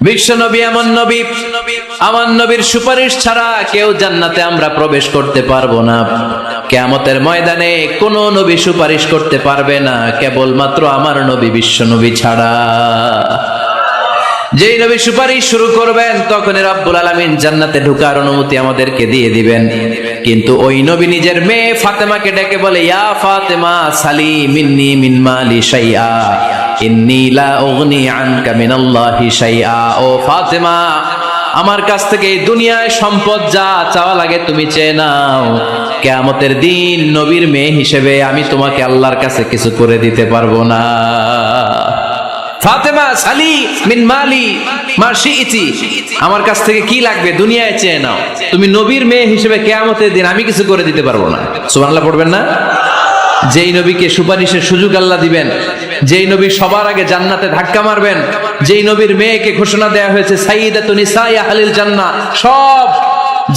বিশ্ব নবী এমন নবী। আমার নবীর সুপারিশ ছাড়া কেউ জান্নাতে আমরা প্রবেশ করতে পারব না। কেয়ামতের ময়দানে কোন নবী সুপারিশ করতে পারবে না, কেবলমাত্র আমার নবী বিশ্ব নবী ছাড়া। যেই নবী সুপারিশ শুরু করবেন, তখন রব্বুল আলামিন জান্নাতে ঢুকার অনুমতি আমাদেরকে দিয়ে দিবেন। কিন্তু ওই নবী নিজের মেয়ে ফাতেমাকে ডেকে বলে, ইয়া ফাতেমা সালি মিন্নি মিন মালি শাইআ। ইন্নী লা উগনি আনকা মিনাল্লাহি শাইআ। ও ফাতেমা, আমার কাছ থেকে দুনিয়ায় সম্পদ যা চাওয়া লাগে তুমি চেয়ে নাও। কেয়ামতের দিন নবীর মেয়ে হিসেবে আমি তোমাকে আল্লাহর কাছে কিছু করে দিতে পারব না। ফাতেমা, সালি মিন মালি মা শিইতি, আমার কাছ থেকে কি লাগবে দুনিয়ায় চেয়ে নাও। তুমি নবীর মেয়ে হিসেবে কেয়ামতের দিন আমি কিছু করে দিতে পারব না। সুবহানাল্লাহ পড়বেন না? যেই নবীকে সুপারিশের সুযোগ আল্লাহ দিবেন যেই নবী সবার আগে জান্নাতে ধাক্কা মারবেন, যেই নবীর মেয়েকে ঘোষণা দেয়া হয়েছে সাইয়্যিদাতুন নিসাইয়া আহলিল জান্নাহ, সব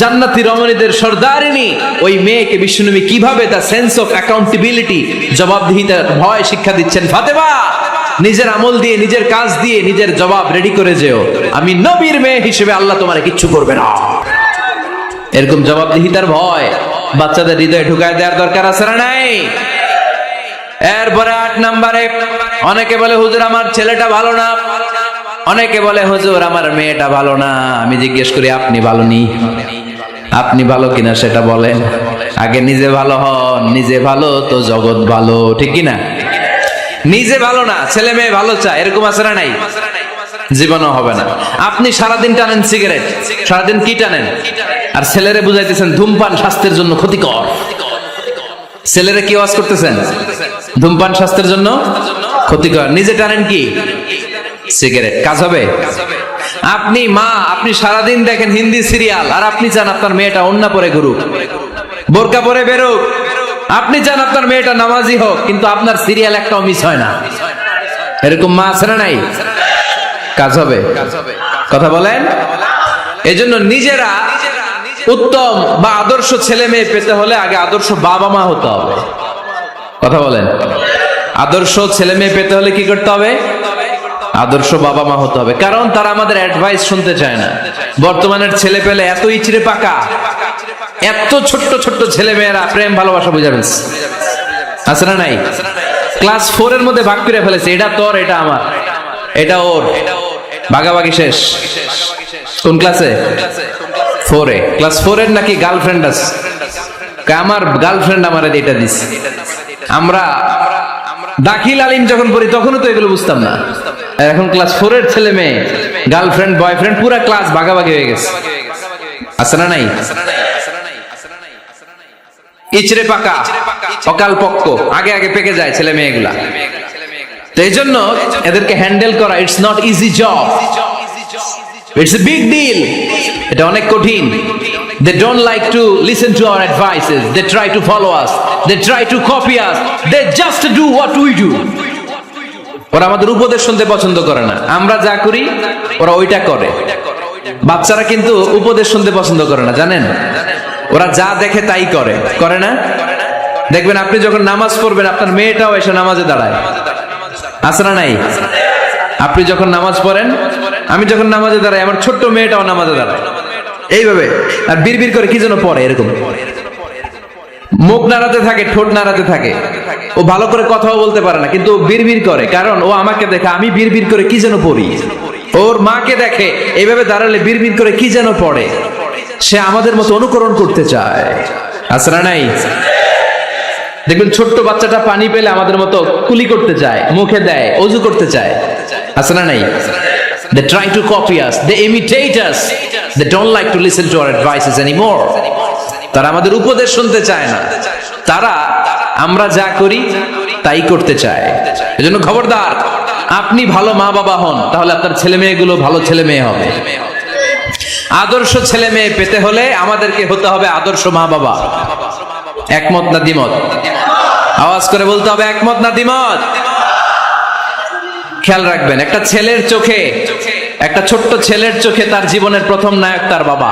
জান্নাতি রমণীদের সর্দারিনী। ওই মেয়েকে বিশ্বনবী কীভাবে তার সেন্স অফ অ্যাকাউন্টেবিলিটি জবাবদিহিতার ভয় শিক্ষা দিচ্ছেন? ফাতেমা, নিজের আমল দিয়ে, নিজের কাজ দিয়ে, নিজের জবাব রেডি করে যেও। আমি নবীর মেয়ে হিসেবে আল্লাহ তোমার কিচ্ছু করবে না। এরকম জবাবদিহিতার ভয় বাচ্চাদের হৃদয়ে ঢুকায় দেওয়ার দরকার আছে না নাই? এরপরে আট নাম্বারে, অনেকে বলে, হুজুর, আমার ছেলেটা ভালো না। অনেকে বলে, হুজুর, আমার মেয়েটা ভালো না। আমি জিজ্ঞেস করি, আপনি ভালো নি? আপনি ভালো কিনা সেটা বলেন। আগে নিজে ভালো হন, নিজে ভালো তো জগৎ ভালো। ঠিক কিনা? নিজে ভালো না, ছেলে মেয়ে ভালো চায়, এরকম আছে না নাই? জীবনও হবে না। আপনি সারাদিন টানেন সিগারেট, সারাদিন কি টানেন? আর ছেলেরে বুঝাইতেছেন, ধূমপান স্বাস্থ্যের জন্য ক্ষতিকর। ছেলেরে কি ওয়াজ করতেছেন? ধূমপান স্বাস্থ্যের জন্য ক্ষতিকর। নিজে টানেন কি? সিগারেট। কাজ হবে? আপনি মা, আপনি সারাদিন দেখেন হিন্দি সিরিয়াল, আর আপনি চান আপনার মেয়েটা অন্য পরে ঘুরুক। বোরকা পরে বেরুক। আপনি চান আপনার মেয়েটা নামাজি হোক, কিন্তু আপনার সিরিয়াল একটাও মিস হয় না। এরকম মা আছে না নাই? কাজ হবে? কথা বলেন? এজন্য নিজেরা উত্তম বা আদর্শ ছেলে মেয়ে পেতে হলে আগে আদর্শ বাবা মা হতে হবে। কথা বলেন। আদর্শ ছেলে মেয়ে পেতে হলে কি করতে হবে? আদর্শ বাবা মা হতে হবে। কারণ তারা আমাদের অ্যাডভাইস শুনতে চায় না। বর্তমানের ছেলে পেলে এত ইচড়ে পাকা, এত ছোট্ট ছোট্ট ছেলে মেয়েরা প্রেম, ভালোবাসা বুঝাবেন আছে না নাই? ক্লাস ফোর এর মধ্যে ভাগ করে ফেলেছে। এটা তোর, এটা আমার। এটা ওর। ভাগাভাগি শেষ। কোন ক্লাসে ফোরে ক্লাস ফোর এর নাকি গার্লফ্রেন্ড আছে। আমার গার্লফ্রেন্ড আমার এটা দিস আমরা দাখিল আলিম যখন পড়ি, তখনও তো এগুলো বুঝতাম না। এখন ক্লাস ফোর এর ছেলে মেয়ে গার্লফ্রেন্ড বয়ফ্রেন্ড পুরা ক্লাস ভাগাভাগি হয়ে গেছে। আছে না নাই? ইচড়ে পাকা, অকাল পক্ক, আগে আগে পেকে যায় ছেলে মেয়েগুলা। তো এই জন্য এদেরকে হ্যান্ডেল করা it's not easy job it's a big deal এটা অনেক কঠিন। They don't like to listen to our advices they try to follow us they try to copy us they just do what we do ওরা আমাদের উপদেশ শুনতে পছন্দ করে না। আমরা যা করি, ওরা ওইটা করে। বাচ্চারা কিন্তু উপদেশ শুনতে পছন্দ করে না, জানেন? ওরা যা দেখে তাই করে। করে না? দেখবেন আপনি যখন নামাজ পড়বেন, আপনার মেয়েটাও এসে নামাজে দাঁড়ায়। না নাই? আপনি যখন নামাজ পড়েন, আমি যখন নামাজে দাঁড়াই, আমার ছোট্ট মেয়েটাও নামাজে দাঁড়ায়। এইভাবে। আর বিড়বিড় করে কি যেন পড়ে এরকম। মুখ নাড়াতে থাকে, ঠোঁট নাড়াতে থাকে ও ভালো করে কথাও বলতে পারে না, কিন্তু বিড়বিড় করে, কারণ ও আমাকে দেখে, আমি বিড়বিড় করে কি যেন পড়ি ওর মাকে দেখে এইভাবে দাঁড়ালে বিড়বিড় করে কি যেন পড়ে সে আমাদের মতো অনুকরণ করতে চায় না নাই দেখবেন ছোট্ট বাচ্চাটা পানি পেলে আমাদের মতো কুলি করতে চায়, মুখে দেয়, অজু করতে চায় না নাই They try to copy us. They imitate us. They don't like to listen to our advices anymore. তারা আমাদের উপদেশ শুনতে চায় না। তারা আমরা যা করি, তাই করতে চায়। এজন্য খবরদার, আপনি ভালো মা বাবা হন, তাহলে আপনার ছেলে মেয়েগুলো ভালো ছেলে মেয়ে হবে। আদর্শ ছেলে মেয়ে পেতে হলে আমাদেরকে হতে হবে আদর্শ মা বাবা। একমত না দ্বিমত? আওয়াজ করে বলতে হবে একমত না দ্বিমত? খেয়াল রাখবেন, একটা ছেলের চোখে, একটা ছোট্ট ছেলের চোখে তার জীবনের প্রথম নায়ক তার বাবা।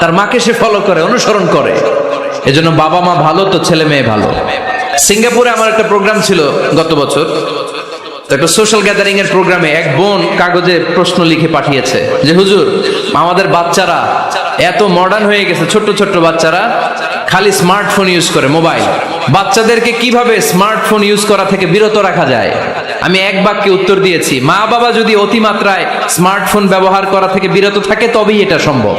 তার মাকে সে ফলো করে, অনুসরণ করে। এজন্য বাবা মা ভালো তো ছেলে মেয়ে ভালো। সিঙ্গাপুরে আমার একটা প্রোগ্রাম ছিল গত বছর। একটা সোশ্যাল গ্যাদারিং এর প্রোগ্রামে এক বোন কাগজে প্রশ্ন লিখে পাঠিয়েছে যে, হুজুর, আমাদের বাচ্চারা এত মডার্ন হয়ে গেছে, ছোট্ট ছোট্ট বাচ্চারা, খালি স্মার্টফোন ইউজ করে মোবাইল বাচ্চাদেরকে কীভাবে স্মার্টফোন ইউজ করা থেকে বিরত রাখা যায়? আমি এক বাক্যে উত্তর দিয়েছি মা বাবা যদি অতিমাত্রায় স্মার্টফোন ব্যবহার করা থেকে বিরত থাকে, তবেই এটা সম্ভব।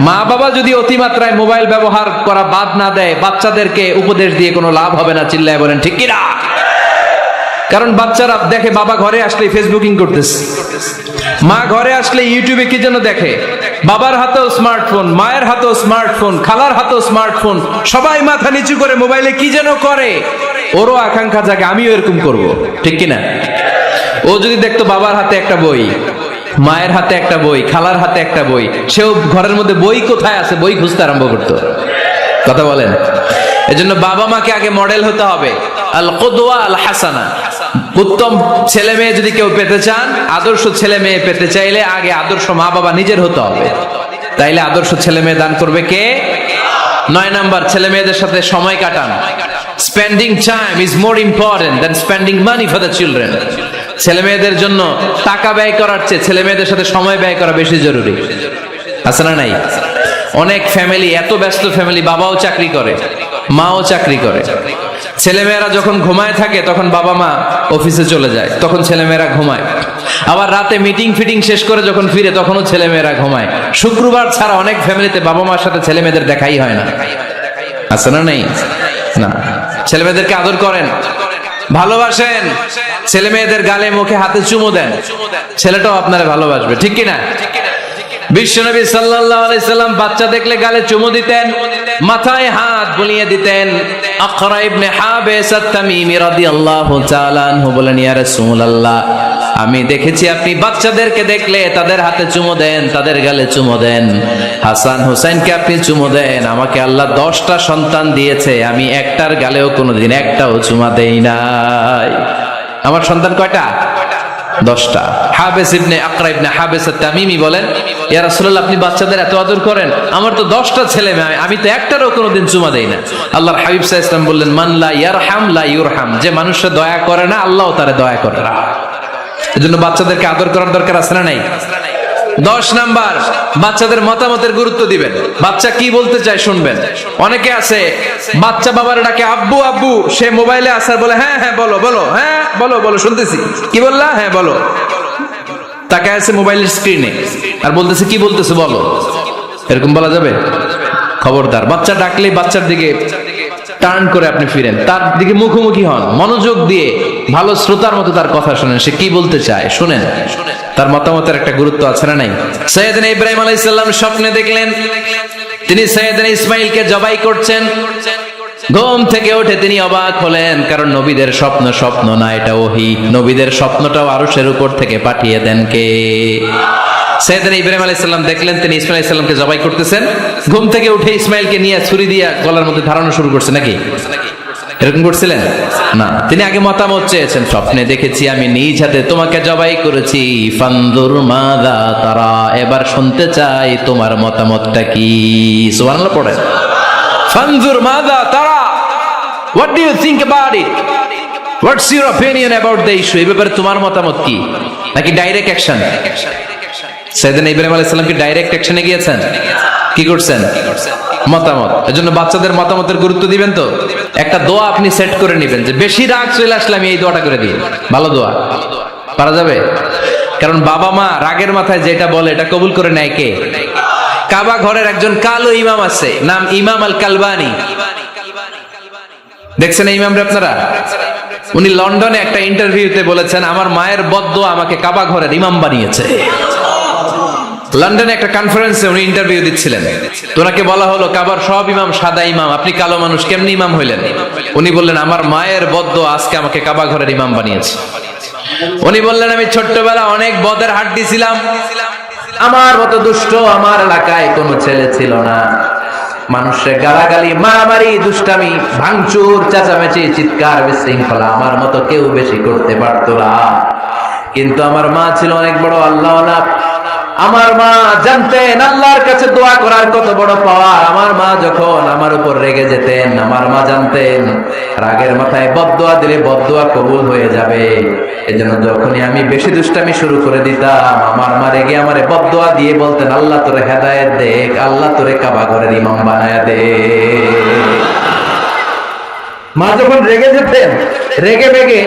মা বাবা যদি অতিমাত্রায় মোবাইল ব্যবহার করা বাদ না দেয়, বাচ্চাদেরকে উপদেশ দিয়ে কোনো লাভ হবে না, চিল্লায় বলেন, ঠিক কিনা? কারণ বাচ্চারা দেখে বাবা ঘরে আসলে ফেসবুকিং করতেছে। মা ঘরে আসলে ইউটিউবে কি যেন দেখে? বাবার হাতেও স্মার্টফোন মায়ের হাতেও স্মার্টফোন খালার হাতেও স্মার্টফোন সবাই মাথা নিচু করে মোবাইলে কি যেন করে? ওরও আকাঙ্ক্ষা জাগে, আমিও এরকম করব, ঠিক কিনা? ও যদি দেখতো বাবার হাতে একটা বই মায়ের হাতে একটা বই, খালার হাতে একটা বই। সেও ঘরের মধ্যে বই কোথায় আছে? বই খুঁজতে আরম্ভ করতো। কথা বলেন। এজন্য বাবা মাকে আগে মডেল হতে হবে। আল কদোয়া আল হাসানা উত্তম ছেলে মেয়ে যদি কেউ পেতে চান, আদর্শ ছেলে মেয়ে পেতে চাইলে আগে আদর্শ মা বাবা নিজের হতে হবে। তাইলে আদর্শ ছেলে মেয়ে দান করবে কে? নয় নাম্বার, ছেলে মেয়েদের সাথে সময় কাটান। Spending time is more important than spending money for the children ছেলে মেয়েদের জন্য টাকা ব্যয় করার চেয়ে ছেলে মেয়েদের সাথে সময় ব্যয় করা বেশি জরুরি। আছে না নাই? অনেক ফ্যামিলি এত ব্যস্ত ফ্যামিলি বাবাও চাকরি করে, মাও চাকরি করে। ছেলেমেয়েরা যখন ঘুমায় থাকে, তখন বাবা মা অফিসে চলে যায়, তখন ছেলেমেয়েরা ঘুমায়। আবার রাতে মিটিং ফিটিং শেষ করে যখন ফিরে, তখনও ছেলেমেয়েরা ঘুমায়। শুক্রবার ছাড়া অনেক ফ্যামিলিতে বাবা মার সাথে ছেলে মেয়েদের দেখাই হয় না। আছে না নেই? না। ছেলে মেয়েদেরকে আদর করেন। ভালোবাসেন? ছেলে মেয়েদের গালে মুখে হাতে চুমু দেন। ছেলেটাও আপনারা ভালোবাসবে, ঠিক কিনা? বিশ্বনবী সাল্লাম বাচ্চা দেখলে গালে চুমু দিতেন, মাথায় হাত বুলিয়ে দিতেন। আকরা ইবনে হাবিস আত-তামিমি তাআলা আনহু বলেন, ইয়া রাসূলুল্লাহ আমি দেখেছি আপনি বাচ্চাদেরকে দেখলে তাদের হাতে চুমো দেন, তাদের গালে চুমো দেন। হাসান হোসেনকে আপনি চুমো দেন, আমাকে আল্লাহ দশটা সন্তান দিয়েছে, আমি একটার গালেও কোনোদিন একটাও চুমা দেই নাই। আমার সন্তান কয়টা? দশটা। বলেন আপনি বাচ্চাদের এত আদর করেন, আমার তো দশটা ছেলে মেয়ে, আমি তো একটারও কোনোদিন না। আল্লাহর হাবিব সাল্লাল্লাহু বললেন, মান লা ইয়ারহাম, লা ইউরহাম, যে মানুষে দয়া করে না আল্লাহও তারে দয়া করে না। এজন্য বাচ্চাদেরকে আদর করার দরকার আছে না নাই? দশ নাম্বার, বাচ্চাদের মতামতের গুরুত্ব দিবেন। বাচ্চা কি বলতে চায় শুনবেন। অনেকে আছে, বাচ্চা বাবার ডাকে, আব্বু আব্বু। সে মোবাইলে আসার বলে হ্যাঁ হ্যাঁ বলো বলো হ্যাঁ বলো বলো, শুনতেছি। কি বললা? হ্যাঁ বলো। তাকে আছে মোবাইলের স্ক্রিনে। আর বলতেছে, কি বলতেছে, বলো। এরকম বলা যাবে? খবরদার। বাচ্চা ডাকলে বাচ্চার দিকে টার্ন করে আপনি ফিরেন। তার দিকে মুখোমুখি হন। মনোযোগ দিয়ে ভালো শ্রোতার মতো তার কথা শুনেন। সে কি বলতে চায়? শুনেন। তার মতামতের একটা গুরুত্ব আছে না নাই? সৈয়দিন ইব্রাহিম আলাইসাল্লাম স্বপ্নে দেখলেন। তিনি সৈয়দিন ইসমাইলকে জবাই করছেন। ঘুম থেকে উঠে তিনি অবাক হলেন, কারণ নবীদের স্বপ্ন স্বপ্ন না, এটা ওহি। নবীদের স্বপ্নটাও আরশের উপর থেকে পাঠিয়ে দেন কে? সৈয়দিন ইব্রাহিম আলাইসাল্লাম দেখলেন, তিনি ইসমাইল আলাইসাল্লামকে জবাই করতেছেন। ঘুম থেকে উঠে ইসমাইলকে নিয়ে ছুরি দিয়া গলার মধ্যে ধারণা শুরু করছে নাকি? এরকম করছিলেন? না। তিনি আগে মতামত চেয়েছেন। স্বপ্নে দেখেছি আমি নিজ হাতে তোমাকে জবাই করেছি। ফান্দুর মাদা তারা। এবার শুনতে চাই তোমার মতামতটা কি। সুবহানাল্লাহ পড়েন। ফানজুর মাদা তারা। What do you think about it what's your opinion about the issue এই ব্যাপারে তোমার মতামত কি? নাকি ডাইরেক্ট অ্যাকশন সেদিন ইব্রাহিম আলাইহিস সালাম কি ডাইরেক্ট অ্যাকশনে গিয়েছেন? কি করছেন? মতামত। এজন্য বাচ্চাদের মতামতের গুরুত্ব দিবেন তো? একটা দোয়া আপনি সেট করে নেবেন যে, বেশি রাগ চলে আসলে আমি এই দোয়াটা করে দিই। ভালো দোয়া। পারা যাবে? কারণ বাবা মা রাগের মাথায় যেটা বলে, এটা কবুল করে নেয় কে? কাবা ঘরের একজন কালো ইমাম আছে, নাম ইমাম আল কালবানি দেখছেন এই ইমামরে আপনারা? উনি লন্ডনে একটা ইন্টারভিউতে বলেছেন, আমার মায়ের বদ্ধ আমাকে কাবা ঘরের ইমাম বানিয়েছে। লন্ডনে একটা কনফারেন্সে উনি ইন্টারভিউ দিচ্ছিলেন। তো ওনাকে বলা হলো, কাবার সব ইমাম সাদা ইমাম, আপনি কালো মানুষ, কেমনি ইমাম হইলেন? উনি বললেন, আমার মায়ের বদ্ধ আজকে আমাকে কাবা ঘরের ইমাম বানিয়েছে। উনি বললেন, আমি ছোট্টবেলা অনেক বদের হাড্ডি ছিলাম আমার মতো দুষ্ট আমার এলাকায় কোনো ছেলে ছিল না। মানুষের গালাগালি, মারামারি, দুষ্টামি, ভাঙচুর, চেঁচামেচি, চিৎকার, বিশৃঙ্খলা আমার মতো কেউ বেশি করতে পারতো না। কিন্তু আমার মা ছিল অনেক বড় আল্লাহ আমার মা জানতেন আল্লাহর কাছে দোয়া করার কত বড় পাওয়া আমার মা যখন আমার উপর রেগে যেতেন, আমার মা জানতেন, রাগের মাথায় বদদোয়া দিলে বদদোয়া কবুল হয়ে যাবে। এজন্য যখনই আমি বেশি দুষ্টামি শুরু করে দিতাম, আমার মা রেগে আমারে বদদোয়া দিয়ে বলতেন, আল্লাহ তোরে হেদায়েত দেখ, আল্লাহ তোরে কাবা ঘরের ইমাম বানায় দে। মা যখন রেগে যেতেন, রেগে বেগে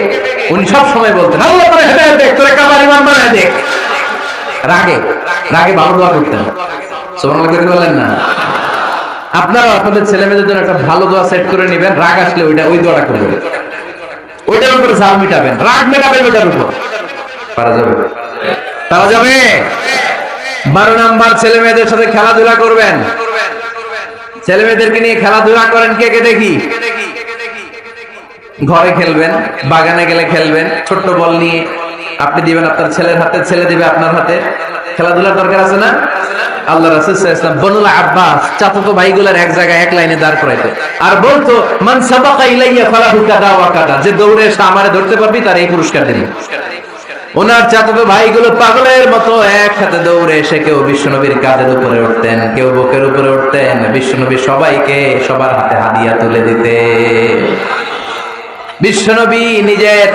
উনি সব সময় বলতেন, আল্লাহ তোরে হেদায়েত দেখ, তোরে কাবার ইমাম বানায় দেখ। রাগে রাগে ভালো দোয়া করতেন। বলেন না। আপনারা আপনাদের ছেলে মেয়েদের জন্য একটা ভালো দোয়া সেট করে নেবেন, রাগ আসলে ওইটা, ওই দোয়াটা করবেন। ওইটার উপরে ঝাল মিটাবেন। রাগ মেটাবেন ওইটার উপর। পারা যাবে। পারা যাবে? বারো নাম্বার ছেলে মেয়েদের সাথে খেলাধুলা করবেন। ছেলে মেয়েদেরকে নিয়ে খেলাধুলা করেন কে কে দেখি? ঘরে খেলবেন, বাগানে গেলে খেলবেন, ছোট্ট বল নিয়ে আপনি দিবেন আপনার ছেলের হাতে, ছেলে দিবে আপনার হাতে। খেলাধুলার দরকার আছে না? আল্লাহ রাসূল সাল্লাল্লাহু বনুল আব্বাস চাচাতো ভাইগুলোর এক জায়গায় এক লাইনে দাঁড় করাইতো। আর বলতো, মান সাবাকা ইলাইয়া ফালাহু কাদা ওয়া কাদা। যে দৌড়ে এসে আমারে ধরতে পারবি, তার এই পুরস্কার দিবি। ওনার চাচাতো ভাইগুলো পাগলের মতো একসাথে দৌড়ে এসে কেউ বিশ্বনবীর কাঁধের উপরে উঠতেন, কেউ বুকের উপরে উঠতেন। বিশ্বনবী সবাইকে সবার হাতে হাদিয়া তুলে দিতে বিশ্বনবী নিজের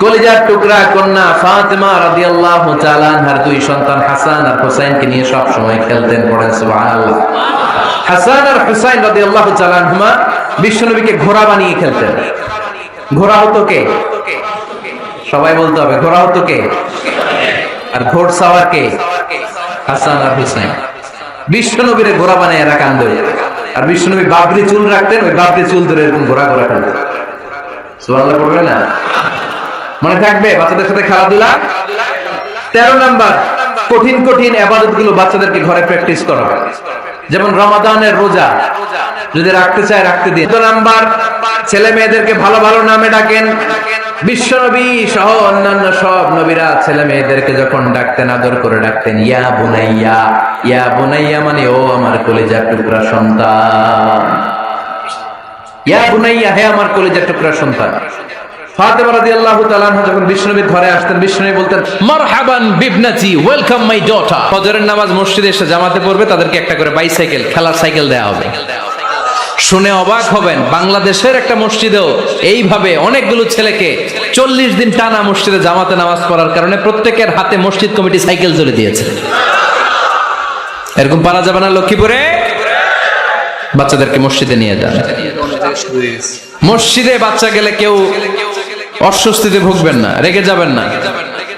কলিজার টুকরা কন্যা ফাতেমা রাদিয়াল্লাহু তাআলা আনহার দুই সন্তান হাসান আর হুসাইনকে নিয়ে সব সময় খেলতেন, পড়েন, সুবহানাল্লাহ। হাসান আর হুসাইন রাদিয়াল্লাহু তাআলা আনহুমা বিশ্বনবীকে ঘোড়া বানিয়ে খেলতেন। ঘোড়া হতো কে? সবাই বলতে হবে, ঘোড়া হতো কে? আর ঘোড় সাওয়ার কে? হাসান আর হুসাইন। বিশ্বনবীরে ঘোড়া বানিয়ে রাখান ধরে আর বিশ্বনবী বাবরি চুল রাখতেন, ওই বাবরি চুল ধরে এরকম ঘোড়া ঘোড়া খেলতেন সুবহানাল্লাহ, পড়বে না? মনে থাকবে বাচ্চাদের সাথে খেলাধুলা? তেরো নাম্বার, কঠিন কঠিন আবাদতগুলো বাচ্চাদেরকে ঘরে প্র্যাকটিস করা। যেমন রমাদানের রোজা, যদি রাখতে চায় রাখতে দিন চোদ্দ নাম্বার, ছেলে মেয়েদেরকে ভালো ভালো নামে ডাকেন। বিশ্বনবী সহ অন্যান্য সব নবীরা ছেলে মেয়েদেরকে যখন ডাকতেন, আদর করে ডাকতেন, ইয়া বুনাইয়া ইয়া বুনাইয়া মানে ও আমার কলেজার টুকরা সন্তান। ইয়া বুনাইয়া, হে আমার কলেজার টুকরা সন্তান। এইভাবে অনেকগুলো ছেলেকে চল্লিশ দিন টানা মসজিদে জামাতে নামাজ পড়ার কারণে প্রত্যেকের হাতে মসজিদ কমিটি সাইকেল তুলে দিয়েছে। এরকম পারা যাবে না লক্ষ্মীপুরে? বাচ্চাদেরকে মসজিদে নিয়ে যান। মসজিদে বাচ্চা গেলে কেউ অস্বস্তিতে ভুগবেন না, রেগে যাবেন না।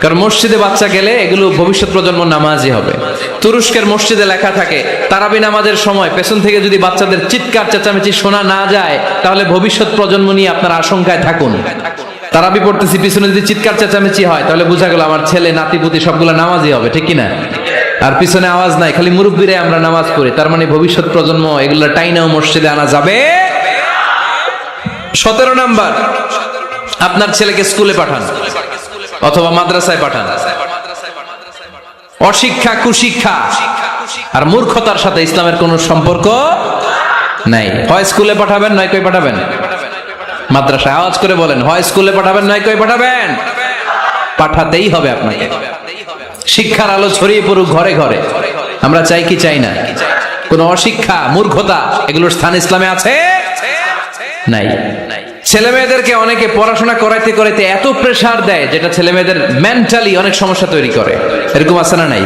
কারণ মসজিদে বাচ্চা গেলে এগুলো ভবিষ্যৎ প্রজন্ম নামাজই হবে। তুরস্কের মসজিদে লেখা থাকে, তারাবি নামাজের সময় পেছন থেকে যদি বাচ্চাদের চিৎকার, চেঁচামেচি শোনা না যায়, তাহলে ভবিষ্যৎ প্রজন্ম নিয়ে আপনার আশঙ্কায় থাকুন। তারাবি পড়তেছি, পিছনে যদি চিৎকার, চেঁচামেচি হয়, তাহলে বোঝা গেল আমার ছেলে, নাতি, পুতি সবগুলো নামাজই হবে, ঠিক কিনা? আর পিছনে আওয়াজ নাই, খালি মুরব্বীরে আমরা নামাজ পড়ি। তার মানে ভবিষ্যৎ প্রজন্ম এগুলো টাইনাও মসজিদে আনা যাবে। সতেরো নাম্বার আপনার ছেলেকে স্কুলে পাঠান, অথবা মাদ্রাসায় পাঠান। অশিক্ষা, কুশিক্ষা আর মূর্খতার সাথে ইসলামের কোন সম্পর্ক নাই। হয় স্কুলে পাঠাবেন, নয় কই পাঠাবেন? মাদ্রাসায় আওয়াজ করে বলেন, হয় স্কুলে পাঠাবেন, নয় কই পাঠাবেন? পাঠাতেই হবে আপনাকে। শিক্ষার আলো ছড়িয়ে পড়ুক ঘরে ঘরে। আমরা চাই কি চাই না? কোন অশিক্ষা, মূর্খতা, এগুলোর স্থান ইসলামে আছে? নাই। ছেলে মেয়েদেরকে অনেকে পড়াশোনা করাইতে করাইতে এত প্রেসার দেয়, যেটা ছেলে মেয়েদের মেন্টালি অনেক সমস্যা তৈরি করে। এরকম আছে না নাই?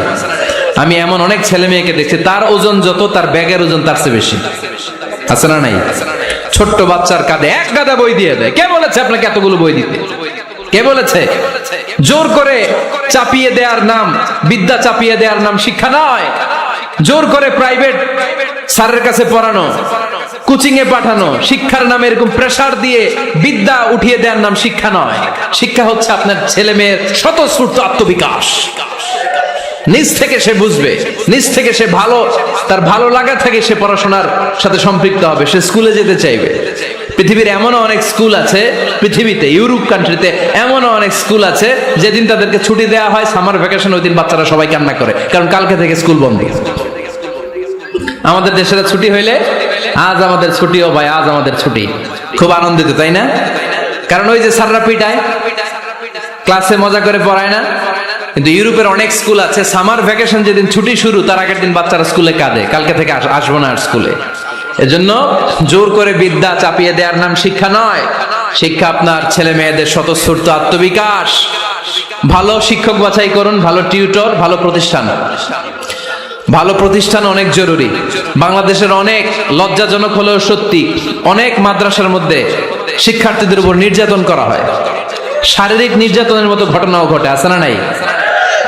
আমি এমন অনেক ছেলে মেয়েকে দেখছি, তার ওজন যত, তার ব্যাগের ওজন তার চেয়ে বেশি। আছে না নাই? ছোট্ট বাচ্চার কাঁধে এক গাদা বই দিয়ে দেয়। কে বলেছে আপনাকে এতগুলো বই দিতে? কে বলেছে? জোর করে চাপিয়ে দেওয়ার নাম, বিদ্যা চাপিয়ে দেওয়ার নাম শিক্ষা নয়। জোর করে প্রাইভেট স্যারের কাছে পড়ানো। কোচিং এ পাঠানো, শিক্ষার নামে এরকম প্রেসার দিয়ে বিদ্যা উঠিয়ে দেওয়ার নাম শিক্ষা নয়। শিক্ষা হচ্ছে আপনার ছেলে মেয়ের স্বতঃস্ফূর্ত আত্মবিকাশ। নিজ থেকে সে বুঝবে, নিজ থেকে সে ভালো, তার ভালো লাগা থেকে সে পড়াশোনার সাথে সম্পৃক্ত হবে, সে স্কুলে যেতে চাইবে। পৃথিবীর এমনও অনেক স্কুল আছে, পৃথিবীতে, ইউরোপ কান্ট্রিতে এমনও অনেক স্কুল আছে, যেদিন তাদেরকে ছুটি দেওয়া হয় সামার ভ্যাকেশন ওই দিন বাচ্চারা সবাই কান্না করে, কারণ কালকে থেকে স্কুল বন্ধ। আমাদের দেশের ছুটি হইলে আজ আমাদের ছুটি ও ভাই, আজ আমাদের ছুটি। খুব আনন্দিত, তাই না? কারণ ওই যে সাররা পিটায়, ক্লাসে মজা করে পড়ায় না? কিন্তু ইউরোপের অনেক স্কুল আছে, সামার ভ্যাকেশন যেদিন ছুটি শুরু, তার আগের দিন বাচ্চারা স্কুলে কাঁদে, কালকে থেকে আস- আসব না আর স্কুলে। এজন্য জোর করে বিদ্যা চাপিয়ে দেওয়ার নাম শিক্ষা নয়। শিক্ষা আপনার ছেলে মেয়েদের স্বতঃস্ফূর্ত আত্মবিকাশ। ভালো শিক্ষক বাছাই করুন, ভালো টিউটর, ভালো প্রতিষ্ঠান। ভালো প্রতিষ্ঠান অনেক জরুরি। বাংলাদেশের অনেক লজ্জাজনক হলেও সত্যি অনেক মাদ্রাসার মধ্যে শিক্ষার্থীদের উপর নির্যাতন করা হয়। শারীরিক নির্যাতনের মতো ঘটনাও ঘটে, আছে না নাই?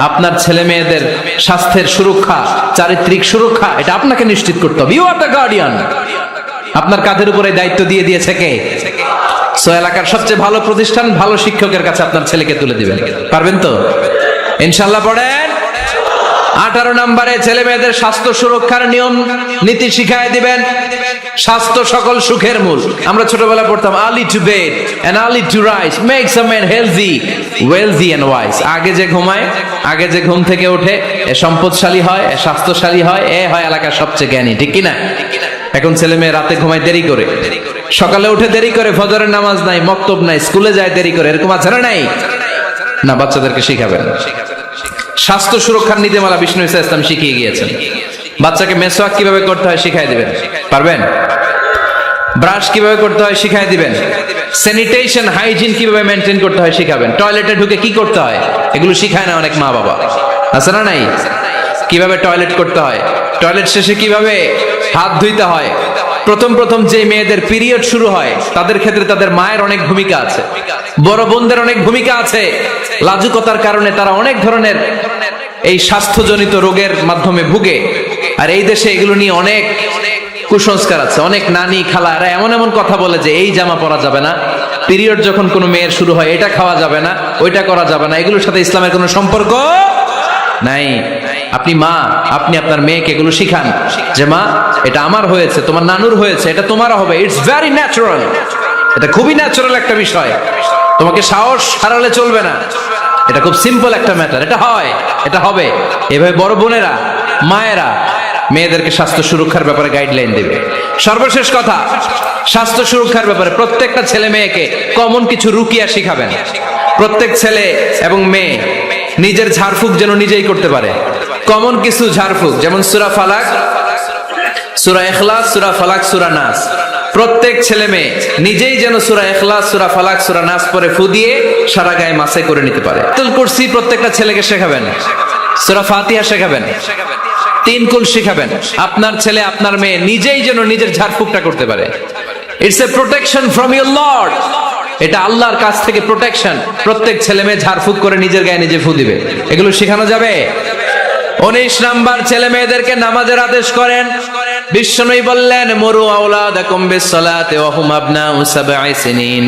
আপনার ছেলে মেয়েদের স্বাস্থ্যের সুরক্ষা, চারিত্রিক সুরক্ষা, এটা আপনাকে নিশ্চিত করতে হবে। ইউ আর দ্য গার্ডিয়ান আপনার কাঁধের উপরে দায়িত্ব দিয়ে দিয়েছে কে? সো এলাকার সবচেয়ে ভালো প্রতিষ্ঠান, ভালো শিক্ষকের কাছে আপনার ছেলেকে তুলে দিবেন। পারবেন তো? ইনশাল্লাহ পড়েন। আঠারো নম্বরে ছেলে মেয়েদের স্বাস্থ্য সুরক্ষার নিয়ম, নীতি শিখায় দিবেন। স্বাস্থ্য সকল সুখের মূল। আমরা ছোটবেলা পড়তাম early to bed and early to rise makes a man healthy wealthy and wise আগে যে ঘুমায়, আগে যে ঘুম থেকে ওঠে, এ সম্পদশালী হয়, এ স্বাস্থ্যশালী হয়, এ হয় এলাকার সবচেয়ে জ্ঞানী, ঠিক কিনা? এখন ছেলে মেয়ে রাতে ঘুমায় দেরি করে। সকালে উঠে দেরি করে, ফজরের নামাজ নাই, মক্তব নাই, স্কুলে যায় দেরি করে, এরকম আছে না নাই? না, বাচ্চাদেরকে শিখাবেন। স্বাস্থ্য সুরক্ষার নীতিমালা বিষ্ণু ইসা ইসলাম শিখিয়ে গিয়েছেন। বাচ্চাকে মেসওয়াক কীভাবে করতে হয় শিখাই দিবেন। পারবেন? ব্রাশ কীভাবে করতে হয় শিখাই দিবেন। স্যানিটেশন, হাইজিন কীভাবে মেনটেন করতে হয় শিখাবেন। টয়লেটে ঢুকে কি করতে হয় এগুলো শিখায় না অনেক মা বাবা আছে না নাই? কীভাবে টয়লেট করতে হয়? টয়লেট শেষে কীভাবে হাত ধুইতে হয়? প্রথম প্রথম যে মেয়েদের পিরিয়ড শুরু হয়, তাদের ক্ষেত্রে তাদের মায়ের অনেক ভূমিকা আছে। বড় বোনদের অনেক ভূমিকা আছে। লাজুকতার কারণে তারা অনেক ধরনের এই স্বাস্থ্যজনিত রোগের মাধ্যমে ভুগে। আর এই দেশে এগুলো নিয়ে অনেক কুসংস্কার আছে। অনেক নানি খালা, এরা এমন এমন কথা বলে যে এই জামা পরা যাবে না। পিরিয়ড যখন কোনো মেয়ের শুরু হয়, এটা খাওয়া যাবে না, ওইটা করা যাবে না। এগুলোর সাথে ইসলামের কোনো সম্পর্ক নাই। আপনি মা, আপনি আপনার মেয়েকে এগুলো শিখান। যে মা, এটা আমার হয়েছে, তোমার নানুর হয়েছে, এটা তোমারও হবে। ইটস ভেরি ন্যাচারাল এটা খুবই ন্যাচারাল একটা বিষয়। তোমাকে সাহস হারালে চলবে না। এটা খুব সিম্পল একটা ম্যাটার এটা হয়, এটা হবে। এভাবে বড় বোনেরা, মায়েরা মেয়েদেরকে স্বাস্থ্য সুরক্ষার ব্যাপারে গাইডলাইন দেবে। সর্বশেষ কথা, স্বাস্থ্য সুরক্ষার ব্যাপারে প্রত্যেকটা ছেলে মেয়েকে কমন কিছু রুকিয়া শিখাবেন। প্রত্যেক ছেলে এবং মেয়ে নিজের ঝাড়ফুঁক যেন নিজেই করতে পারে। কমন কিছু ঝাড়ফুঁক, যেমন সুরা ফালাক, সুরা এখলাস সুরা ফালাক, সুরা নাস। প্রত্যেক ছেলে মেয়ে নিজেই যেন সুরা এখলাস সুরা ফালাক, সুরা নাস পরে ফু দিয়ে সারা গায়ে মাসে করে নিতে পারে। তুল কুরসি প্রত্যেকটা ছেলেকে শেখাবেন। সুরা ফাতিহা শেখাবেন। তিন কুল শিখাবেন। আপনার ছেলে, আপনার মেয়ে নিজেই যেন নিজের ঝাড়ফুঁকটা করতে পারে। It's a protection from your lord এটা আল্লাহর কাছ থেকে প্রোটেকশন প্রত্যেক ছেলে মেয়ে ঝাড়ফুঁক করে নিজের গায়ে নিজে ফু দিবে। এগুলো শেখানো যাবে? উনিশ নাম্বার ছেলে মেয়েদেরকে নামাজের আদেশ করেন। বিশ্বনবী বললেন, মরু আওলাদাকুম বিসসালাতি ওয়া হুম আবনাউ সাবঈ সিনিন।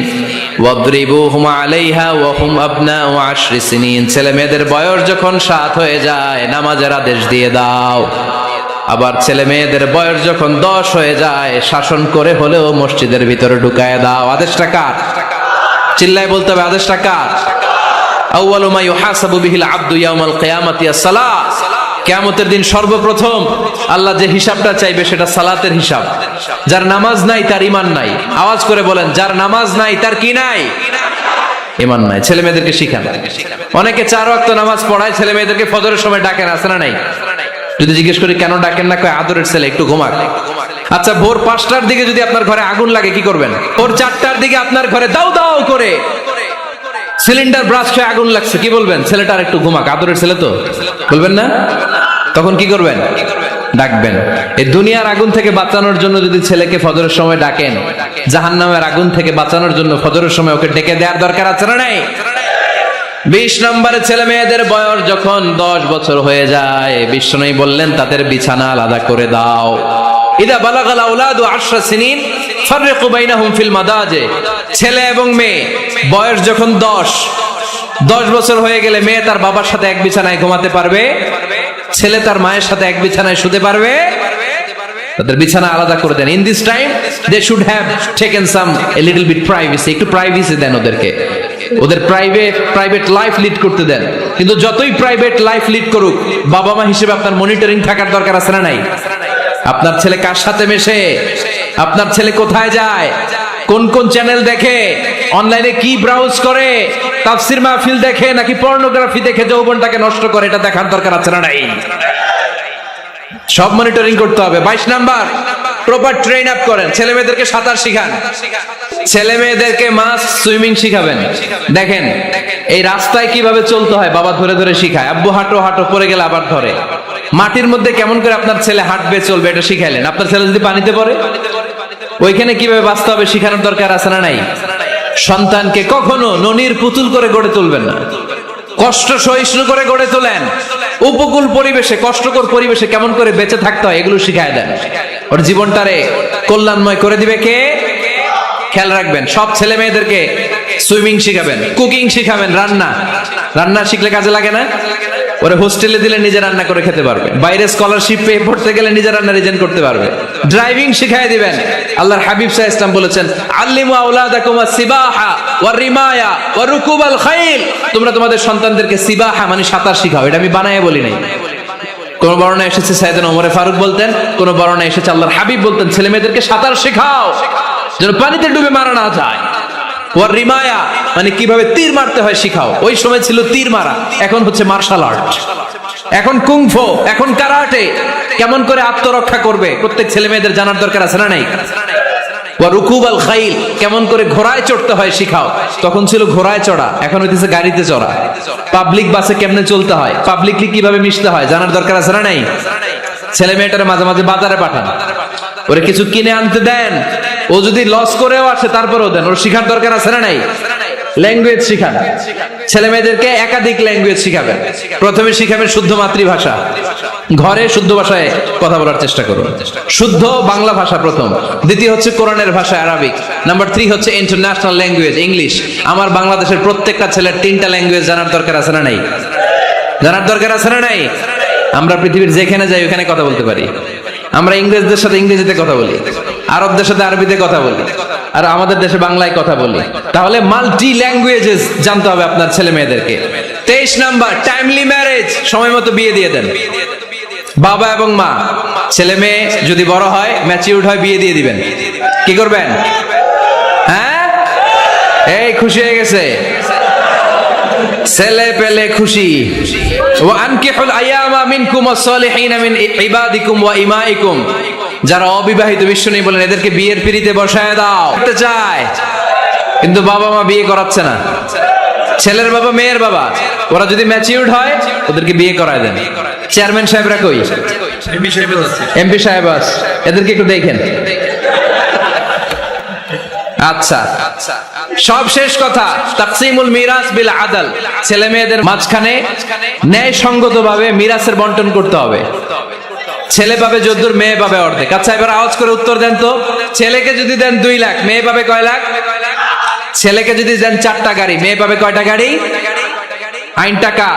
ওয়াদরিবুহুম আলাইহা ওয়া হুম আবনাউ আশরি সিনিন। ছেলে মেয়েদের বয়স যখন সাত হয়ে যায়, নামাজের আদেশ দিয়ে দাও। আবার ছেলে মেয়েদের বয়স যখন দশ হয়ে যায়, শাসন করে হলেও মসজিদের ভিতরে ঢুকায় দাও। আদেশটা কার? চিল্লায় বলতে হবে, আদেশটা কার? আউয়ালু মা ইউহাসাবু বিহিল আবদু ইয়াউমাল কিয়ামাতি আস-সালাহ কিয়ামতের দিন সর্বপ্রথম আল্লাহ যে হিসাবটা চাইবে সেটা সালাতের হিসাব। যার নামাজ নাই, তার ঈমান নাই। আওয়াজ করে বলেন, যার নামাজ নাই, তার কি নাই? ঈমান নাই। ছেলে মেয়েদেরকে শিখান। অনেকে চার ওয়াক্ত নামাজ পড়ায়, ছেলে মেয়েদেরকে ফজরের সময় ডাকেন, আছে না নাই? যদি জিজ্ঞেস করি, কেন ডাকেন না? কয়, আদরের ছেলে, একটু ঘুমাক। আচ্ছা ভোর পাঁচটার দিকে যদি আপনার ঘরে আগুন লাগে, কি করবেন? ভোর চারটার দিকে আপনার ঘরে দাও দাও করে সিলিন্ডার ব্রাশ খেয়ে আগুন লাগছে, কি বলবেন? ছেলেটার একটু ঘুমাক, আদরের ছেলে তো? বলবেন না? তখন কি করবেন? ডাকবেন। এই দুনিয়ার আগুন থেকে বাঁচানোর জন্য যদি ছেলেকে ফজরের সময় ডাকেন, জাহান্নামের আগুন থেকে বাঁচানোর জন্য ফজরের সময় ওকে ডেকে দেওয়ার দরকার আছে না নাই? বিশ নম্বরে ছেলে মেয়েদের বয়স যখন দশ বছর হয়ে যায় বিষ্ণু বললেন, তাদের বিছানা আলাদা করে দাও। ইদা বালাগাল আউলাদু আশরা সিনিন, ফাররিকু বাইনাহুম ফিল মাদাজে। ছেলে এবং মেয়ে, বয়স যখন দশ দশ বছর হয়ে গেলে মেয়ে তার বাবার সাথে এক বিছানায় ঘুমাতে পারবে, ছেলে তার মায়ের সাথে এক বিছানায় শুতে পারবে। তাদের বিছানা আলাদা করে দেন। In this time they should have taken some a little bit privacy একটু প্রাইভেসি দেন ওদেরকে। ওদের প্রাইভেট প্রাইভেট লাইফ লিড করতে দেন। কিন্তু যতই প্রাইভেট লাইফ লিড করুক বাবা মা হিসেবে আপনার মনিটরিং থাকার দরকার আছে না নাই? আপনার ছেলে কার সাথে মেশে? আপনার ছেলে কোথায় যায়? কোন কোন চ্যানেল দেখে? অনলাইনে কি ব্রাউজ করে? তাফসির মাহফিল দেখে নাকি পর্নোগ্রাফি দেখে যৌবনটাকে নষ্ট করে? এটা দেখার দরকার আছে না নাই? সব মনিটরিং করতে হবে। বাইশ নাম্বার প্রপার ট্রেন আপ করেন। ছেলে মেয়েদেরকে সাঁতার শিখান। ছেলে মেয়েদেরকে মাছ সুইমিং শিখাবেন। দেখেন, এই রাস্তায় কীভাবে চলতে হয়? বাবা ধরে ধরে শিখায়। আব্বু হাঁটো হাঁটো, পড়ে গেলে আবার ধরে। মাটির মধ্যে কেমন করে আপনার ছেলে হাঁটবে, চলবে, এটা শিখাইলেন। আপনার ছেলে যদি পানিতে পড়ে, ওইখানে কীভাবে বাঁচতে হবে শিখানোর দরকার আছে না নাই? সন্তানকে কখনো ননির পুতুল করে গড়ে তুলবেন না। কষ্ট সহিষ্ণু করে গড়ে তোলেন। উপকূল পরিবেশে, কষ্টকর পরিবেশে কেমন করে বেঁচে থাকতে হয়, এগুলো শিখায় দেন। ওর জীবনটারে কল্যাণময় করে দিবে কে? খেয়াল রাখবেন, সব ছেলে মেয়েদেরকে সুইমিং শিখাবেন, কুকিং শিখাবেন, রান্না। রান্না শিখলে কাজে লাগে না? ওরে হোস্টেলে দিলে নিজে রান্না করে খেতে পারবে। বাইরে স্কলারশিপ পেয়ে পড়তে গেলে নিজে রান্না রিজেন করতে পারবে। ড্রাইভিং শিখাই দিবেন। আল্লাহর হাবিব সাহ ইসলাম বলেছেন, আল্লিমু আউলাদাকুম সিবাহা ওয়া রিমায়া ওয়া রুকুবাল খাইল। তোমরা তোমাদের সন্তানদেরকে সিবাহা মানে সাঁতার শিখাও, এটা আমি বানায় বলি নাই। কোন বর্ণনা এসেছে সাইদান ওমরে ফারুক বলতেন, কোন বর্ণনা এসেছে আল্লাহর হাবিব বলতেন ছেলে মেয়েদেরকে সাঁতার শেখাও, যেন পানিতে ডুবে মারা না যায়। রিমায়া মানে কীভাবে তীর মারতে হয় শিখাও। ওই সময় ছিল তীর মারা, এখন হচ্ছে মার্শাল আর্ট এখন কুংফো, এখন কারাটে, কেমন করে আত্মরক্ষা করবে? প্রত্যেক ছেলে মেয়েদের জানার দরকার আছে না নাই? কেমন করে ঘোড়ায় চড়তে হয় শিখাও। তখন ছিল ঘোড়ায় চড়া, এখন হইতেছে গাড়িতে চড়া। পাবলিক বাসে কেমনে চলতে হয়? পাবলিকলি কীভাবে মিশতে হয়? জানার দরকার আছে না নাই? ছেলে মেয়েটারে মাঝে মাঝে বাজারে পাঠান। ওরে কিছু কিনে আনতে দেন। ও যদি লস করেও আসে, তারপরেও দেন। ওর শিখার দরকার আছে না নাই? ল্যাঙ্গুয়েজ শিখান। ছেলে মেয়েদেরকে একাধিক ল্যাঙ্গুয়েজ শিখাবেন। প্রথমে শিখাবেন শুদ্ধ মাতৃভাষা। ঘরে শুদ্ধ ভাষায় কথা বলার চেষ্টা করুন। শুদ্ধ বাংলা ভাষা প্রথম। দ্বিতীয় হচ্ছে কোরআনের ভাষা আরবিক। নাম্বার থ্রি হচ্ছে ইন্টারন্যাশনাল ল্যাঙ্গুয়েজ ইংলিশ আমার বাংলাদেশের প্রত্যেকটা ছেলের তিনটা ল্যাঙ্গুয়েজ জানার দরকার আছে না নাই? জানার দরকার আছে না নাই? আমরা পৃথিবীর যেখানে যাই, ওখানে কথা বলতে পারি। আমরা ইংরেজদের সাথে ইংরেজিতে কথা বলি, আরবদের সাথে আরবিতে কথা বলি, আর আমাদের দেশে বাংলায় কথা বলি। তাহলে মাল্টি ল্যাঙ্গুয়েজেস জানতে হবে আপনার ছেলে মেয়েদেরকে। তেইশ নাম্বার টাইমলি ম্যারেজ সময় মতো বিয়ে দিয়ে দেন। বাবা এবং মা, ছেলে মেয়ে যদি বড় হয় ম্যাচিউরড হয়, বিয়ে দিয়ে দিবেন। কি করবেন? হ্যাঁ? এই খুশি হয়ে গেছে। ছেলে পেলে খুশি। ওয়া আনকিহুল আয়ামা মিনকুম ওয়াস-সালিহিনা মিন ইবাদিকুম ওয়া ইমাইকুম। যারা অবিবাহিত বিশ্ব নেই বলেন এদেরকে বিয়ের পিড়িতে বসায় দাও। করতে চায় কিন্তু বাবা মা বিয়ে করাচ্ছে না। ছেলের বাবা মেয়ের বাবা ওরা যদি ম্যাচিউরড হয় ওদেরকে বিয়ে করায় দেন। চেয়ারম্যান সাহেবরা কই? এমপি সাহেব আস এদেরকে একটু দেখেন। আচ্ছা। সব শেষ কথা, তাকসিমুল মিরাস বিল আদাল। ছেলে মেয়েদের মাঝখানে ন্যায় সঙ্গত ভাবে মিরাসের বন্টন করতে হবে। ছেলে পাবে যদ্দুর, মেয়ে পাবে অর্ধেক। আচ্ছা এবার আওয়াজ করে উত্তর দেন তো। ছেলেকে যদি দেন দুই লাখ, মেয়ে পাবে কয় লাখ? ছেলেকে যদি দেন চারটা গাড়ি, মেয়ে পাবে কয়টা গাড়ি? আইন টাকা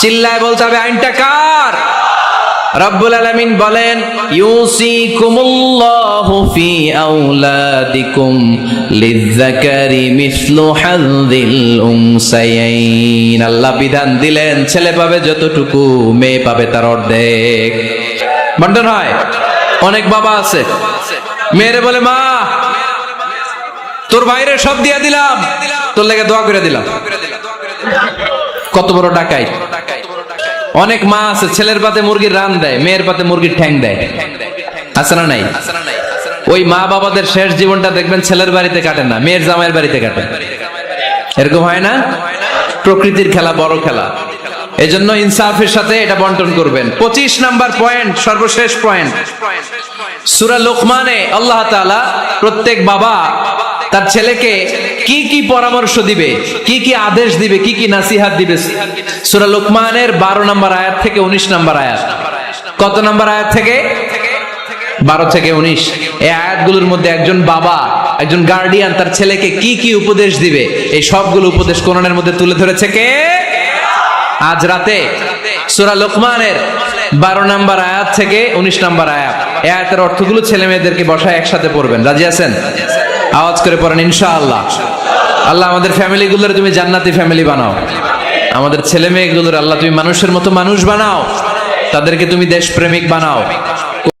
চিল্লায় বলতে হবে আইন টাকার রব্বুল আলামিন বলেন, ইউসিকুমুল্লাহু ফি আওলাদিকুম লিযযাকারি মিসলু হাযযিল উনসায়াইন। আল্লাহ বিধান দিলেন, ছেলে পাবে যতটুকু, মেয়ে পাবে তার অর্ধেক। বন্টন হয় অনেক বাবা আছে, মেয়েরে বলে, মা, তোর বাইরে সব দিয়া দিলাম, তোর লেগে দোয়া করে দিলাম। কত বড় ডাকাই। অনেক মা আছে, ছেলের পাতে মুরগির রান দেয়, মেয়ের পাতে মুরগির ঠ্যাং দেয়। আছে না নাই? ওই মা বাবাদের শেষ জীবনটা দেখবেন ছেলের বাড়িতে কাটে না, মেয়ের জামাইয়ের বাড়িতে কাটে। এরকম হয় না? প্রকৃতির খেলা, বড় খেলা। এজন্য ইনসাফের সাথে এটা বন্টন করবেন। পঁচিশ নাম্বার পয়েন্ট, সর্বশেষ পয়েন্ট। সুরা লোকমানে আল্লাহ প্রত্যেক বাবা তার ছেলেকে কি কি পরামর্শ দিবে? কি কি আদেশ দিবে? কি কি নাসিহাত দিবে? সুরা লোকমানের বারো নম্বর আয়াত থেকে উনিশ নম্বর আয়াত। কত নম্বর আয়াত থেকে? বারো থেকে উনিশ। এই আয়াতগুলোর মধ্যে একজন বাবা, একজন গার্ডিয়ান তার ছেলেকে কি কি উপদেশ দিবে? এই সবগুলো উপদেশ কোরআনের মধ্যে তুলে ধরেছে কে? আজ রাতে সুরা লোকমানের বারো নাম্বার আয়াত থেকে উনিশ নাম্বার আয়াত। এই আয়াতের অর্থগুলো ছেলে মেয়েদেরকে বসায় একসাথে পড়বেন। রাজি আছেন? আওয়াজ করে পড়েন, ইনশাআল্লাহ। আল্লাহ আমাদের ফ্যামিলিগুলোর, তুমি জান্নাতি ফ্যামিলি বানাও। আমাদের ছেলে মেয়েগুলোর আল্লাহ তুমি মানুষের মতো মানুষ বানাও। তাদেরকে তুমি দেশপ্রেমিক বানাও।